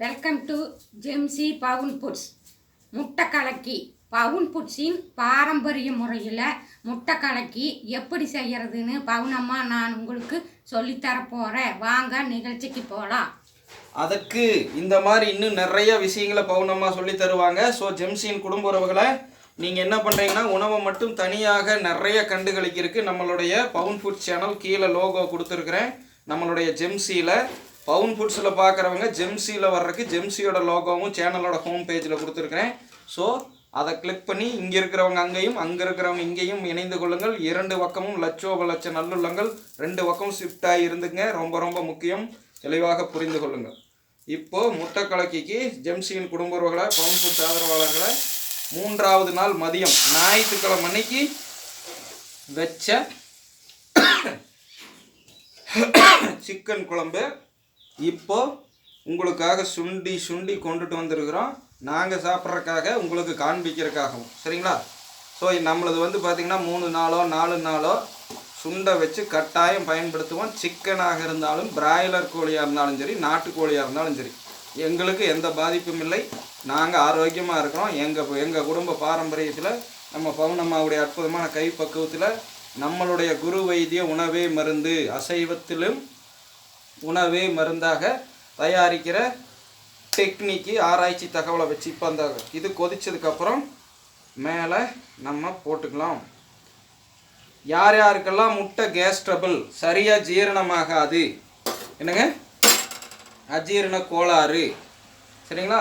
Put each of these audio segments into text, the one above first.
Welcome to ஜெம்சி பவுன் puts முட்டை கலக்கி பவுன் புட்ஸின் பாரம்பரிய முறையில் முட்டை கலக்கி எப்படி செய்கிறதுன்னு பவுனம்மா நான் உங்களுக்கு சொல்லித்தரப்போகிறேன் வாங்க நிகழ்ச்சிக்கு போகலாம் அதற்கு இந்த மாதிரி இன்னும் நிறைய விஷயங்களை பவுனம்மா சொல்லி தருவாங்க. ஸோ ஜெம்சியின் குடும்ப உறவுகளை நீங்கள் என்ன பண்ணுறீங்கன்னா உணவை மட்டும் தனியாக நிறைய கண்டுகளிக்கிறதுக்கு நம்மளுடைய பவுன் ஃபுட் சேனல் கீழே லோகோ கொடுத்துருக்குறேன். நம்மளுடைய ஜெம்சியில் பவுன் ஃபுட்ஸில் பார்க்குறவங்க ஜெம்சியில் வர்றதுக்கு ஜெம்சியோட லோகோவும் சேனலோட ஹோம் பேஜில் கொடுத்துருக்குறேன். ஸோ அதை கிளிக் பண்ணி இங்கே இருக்கிறவங்க அங்கேயும் அங்கே இருக்கிறவங்க இங்கேயும் இணைந்து கொள்ளுங்கள். இரண்டு பக்கமும் லட்சோப லட்ச நல்லுள்ளங்கள். ரெண்டு பக்கம் ஷிஃப்ட் இருந்துங்க. ரொம்ப ரொம்ப முக்கியம். தெளிவாக புரிந்து கொள்ளுங்கள். இப்போது முட்டை கலக்கிக்கு ஜெம்சியின் குடும்ப உறவுகளை பவுன் ஃபுட்ஸ் ஆதரவாளர்களை மூன்றாவது நாள் மதியம் ஞாயிற்றுக்கிழமை அன்னைக்கு வச்ச சிக்கன் குழம்பு இப்போ உங்களுக்காக சுண்டி சுண்டி கொண்டுட்டு வந்திருக்கிறோம். நாங்கள் சாப்பிட்றதுக்காக உங்களுக்கு காண்பிக்கிறதுக்காகவும். சரிங்களா? ஸோ நம்மளது வந்து பார்த்திங்கன்னா மூணு நாளோ நாலு நாளோ சுண்டை வச்சு கட்டாயம் பயன்படுத்துவோம். சிக்கனாக இருந்தாலும் பிராய்லர் கோழியாக இருந்தாலும் சரி நாட்டுக்கோழியாக இருந்தாலும் சரி எங்களுக்கு எந்த பாதிப்பும் இல்லை. நாங்கள் ஆரோக்கியமாக இருக்கிறோம். எங்கள் எங்கள் குடும்ப பாரம்பரியத்தில் நம்ம பவுனம்மாவுடைய அற்புதமான கைப்பக்குவத்தில் நம்மளுடைய குரு வைத்திய உணவே மருந்து. அசைவத்திலும் உணவே மருந்தாக தயாரிக்கிற டெக்னிக்கு ஆராய்ச்சி தகவலை வச்சு இப்போ அந்த இது கொதிச்சதுக்கப்புறம் மேலே நம்ம போட்டுக்கலாம். யார் யாருக்கெல்லாம் முட்டை கேஸ் ட்ரபிள் சரியாக ஜீரணமாகாது? என்னங்க? அஜீரண கோளாறு. சரிங்களா?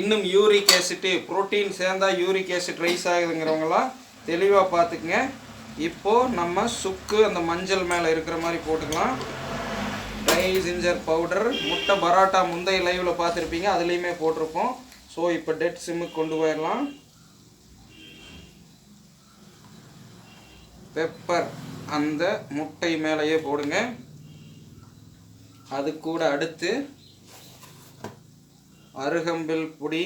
இன்னும் யூரிக் ஆசிட்டு புரோட்டீன் சேர்ந்தா யூரிக் ஆசிட் ரைஸ் ஆகுதுங்கிறவங்களாம் தெளிவாக பார்த்துக்குங்க. இப்போது நம்ம சுக்கு அந்த மஞ்சள் மேலே இருக்கிற மாதிரி போட்டுக்கலாம். ட்ரை ஜிஞ்சர் பவுடர் முட்டை பரோட்டா முந்தைய லைவில் பார்த்துருப்பீங்க அதுலேயுமே போட்டிருப்போம். ஸோ இப்போ டெட் சிம்முக்கு கொண்டு போயிடலாம். பெப்பர் அந்த முட்டை மேலேயே போடுங்க. அது கூட அடுத்து அருகம்பில் பொடி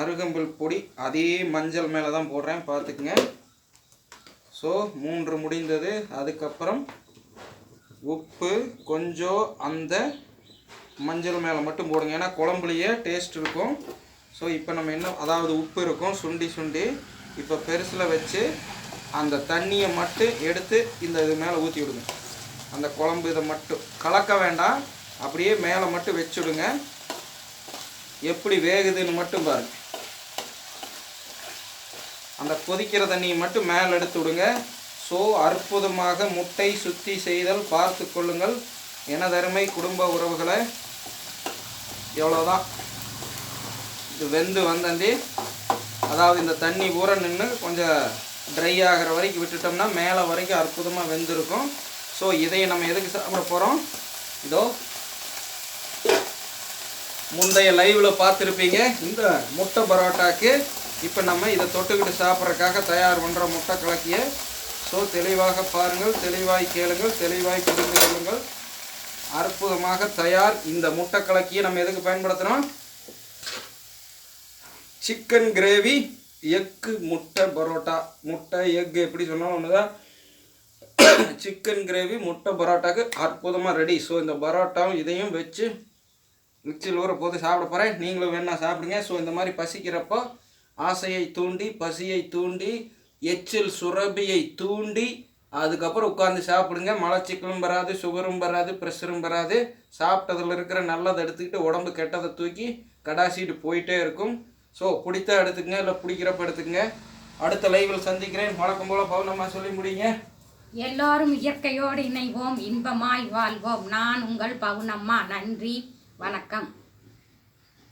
அருகம்பில் பொடி அதே மஞ்சள் மேலே தான் போடுறேன் பார்த்துக்குங்க. ஸோ மூன்று முடிந்தது. அதுக்கப்புறம் உப்பு கொஞ்சம் அந்த மஞ்சள் மேலே மட்டும் போடுங்க. ஏன்னா குழம்புலையே டேஸ்ட் இருக்கும். ஸோ இப்போ நம்ம என்ன அதாவது உப்பு இருக்கும் சுண்டி சுண்டி. இப்போ பெருசில் வச்சு அந்த தண்ணியை மட்டும் எடுத்து இந்த இது மேலே ஊற்றி விடுங்க. அந்த குழம்பு இதை மட்டும் கலக்க வேண்டாம். அப்படியே மேலே மட்டும் வச்சுடுங்க. எப்படி வேகுதுன்னு மட்டும் பாருங்கள் அந்த கொதிக்கிற தண்ணியை மட்டும் மேலே எடுத்து விடுங்க. ஸோ அற்புதமாக முட்டை சுத்தி செய்தல் பார்த்து கொள்ளுங்கள். எனதருமை குடும்ப உறவுகளை எவ்வளோதான் இது வெந்து வந்தந்தி அதாவது இந்த தண்ணி ஊற நின்று கொஞ்சம் ட்ரை ஆகிற வரைக்கும் விட்டுட்டோம்னா மேலே வரைக்கும் அற்புதமாக வெந்திருக்கும். ஸோ இதை நம்ம எதுக்கு சாப்பிட போகிறோம் இதோ முந்தைய லைவில் பார்த்துருப்பீங்க இந்த முட்டை பரோட்டாக்கு இப்போ நம்ம இதை தொட்டுக்கிட்டு சாப்பிட்றதுக்காக தயார் பண்ணுற முட்டை கலக்கிய ஸோ தெளிவாக பாருங்கள் தெளிவாய் கேளுங்கள் தெளிவாய் புரிந்து கொள்ளுங்கள். அற்புதமாக தயார் இந்த முட்டை கலக்கியை நம்ம எதுக்கு பயன்படுத்துகிறோம் சிக்கன் கிரேவி எக்கு முட்டை பரோட்டா. முட்டை எக் எப்படி சொன்னாலும் ஒன்று தான் சிக்கன் கிரேவி முட்டை பரோட்டாக்கு அற்புதமாக ரெடி ஸோ இந்த பரோட்டாவும் இதையும் வச்சு மிக்சியில் ஊற போது சாப்பிட போகிறேன் நீங்களும் வேணா சாப்பிடுங்க. ஸோ இந்த மாதிரி பசிக்கிறப்போ ஆசையை தூண்டி பசியை தூண்டி எச்சில் சுரபியை தூண்டி அதுக்கப்புறம் உட்காந்து சாப்பிடுங்க. மலச்சிக்கலும் வராது சுகரும் வராது ப்ரெஷரும் வராது. சாப்பிட்டதில் இருக்கிற நல்லதை எடுத்துக்கிட்டு உடம்பு கெட்டதை தூக்கி கடாசிட்டு போயிட்டே இருக்கும். ஸோ பிடித்தா எடுத்துக்கங்க இல்லை பிடிக்கிறப்ப எடுத்துக்கங்க. அடுத்த லைவில் சந்திக்கிறேன். வழக்கம் போல் பௌர்ணமா சொல்லி முடியுங்க. எல்லோரும் இயற்கையோடு இணைவோம் இன்பமாய் வாழ்வோம். நான் உங்கள் பவுனம்மா நன்றி. வணக்கம்.